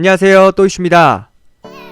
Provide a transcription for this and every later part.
안녕하세요 또이슈입니다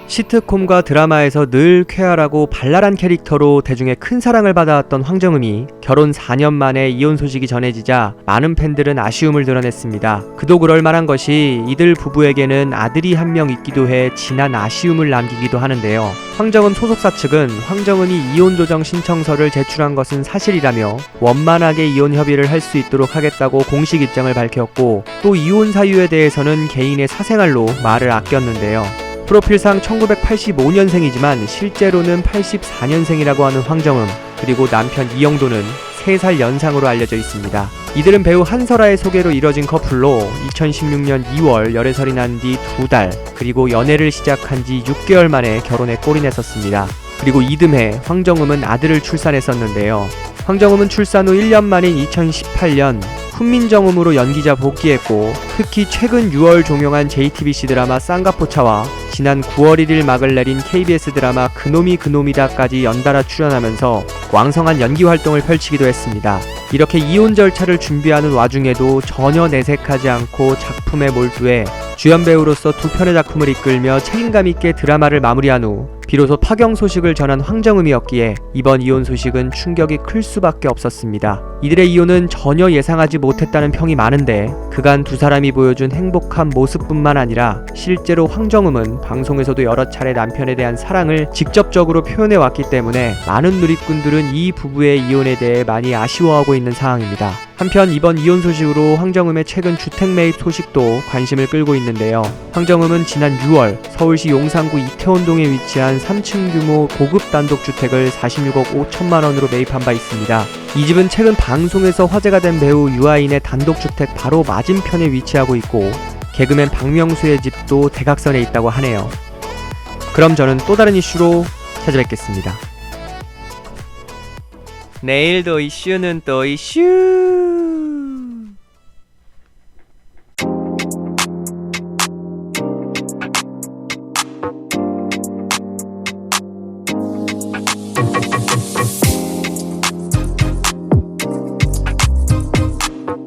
시트콤과 드라마에서 늘 쾌활하고 발랄한 캐릭터로 대중의 큰 사랑을 받아왔던 황정음이 결혼 4년 만에 이혼 소식이 전해지자 많은 팬들은 아쉬움을 드러냈습니다. 그도 그럴 만한 것이 이들 부부에게는 아들이 한 명 있기도 해 진한 아쉬움을 남기기도 하는데요. 황정음 소속사 측은 황정음이 이혼 조정 신청서를 제출한 것은 사실이라며 원만하게 이혼 협의를 할 수 있도록 하겠다고 공식 입장을 밝혔고 또 이혼 사유에 대해서는 개인의 사생활로 말을 아꼈는데요. 프로필상 1985년생이지만 실제로는 84년생이라고 하는 황정음 그리고 남편 이영도는 3살 연상으로 알려져 있습니다. 이들은 배우 한설아의 소개로 이뤄진 커플로 2016년 2월 열애설이 난 뒤 두 달 그리고 연애를 시작한 지 6개월 만에 결혼에 골이 냈었습니다. 그리고 이듬해 황정음은 아들을 출산했었는데요. 황정음은 출산 후 1년 만인 2018년 훈민정음으로 연기자 복귀했고 특히 최근 6월 종영한 JTBC 드라마 쌍가포차와 지난 9월 1일 막을 내린 KBS 드라마 그놈이 그놈이다까지 연달아 출연하면서 왕성한 연기 활동을 펼치기도 했습니다. 이렇게 이혼 절차를 준비하는 와중에도 전혀 내색하지 않고 작품에 몰두해 주연 배우로서 두 편의 작품을 이끌며 책임감 있게 드라마를 마무리한 후 비로소 파경 소식을 전한 황정음이었기에 이번 이혼 소식은 충격이 클 수밖에 없었습니다. 이들의 이혼은 전혀 예상하지 못했다는 평이 많은데 그간 두 사람이 보여준 행복한 모습뿐만 아니라 실제로 황정음은 방송에서도 여러 차례 남편에 대한 사랑을 직접적으로 표현해 왔기 때문에 많은 누리꾼들은 이 부부의 이혼에 대해 많이 아쉬워하고 있는 상황입니다. 한편 이번 이혼 소식으로 황정음의 최근 주택 매입 소식도 관심을 끌고 있는데요. 황정음은 지난 6월 서울시 용산구 이태원동에 위치한 3층 규모 고급 단독주택을 46억 5천만원으로 매입한 바 있습니다. 이 집은 최근 방송에서 화제가 된 배우 유아인의 단독주택 바로 맞은편에 위치하고 있고 개그맨 박명수의 집도 대각선에 있다고 하네요. 그럼 저는 또 다른 이슈로 찾아뵙겠습니다. 내일도 이슈는 또 이슈!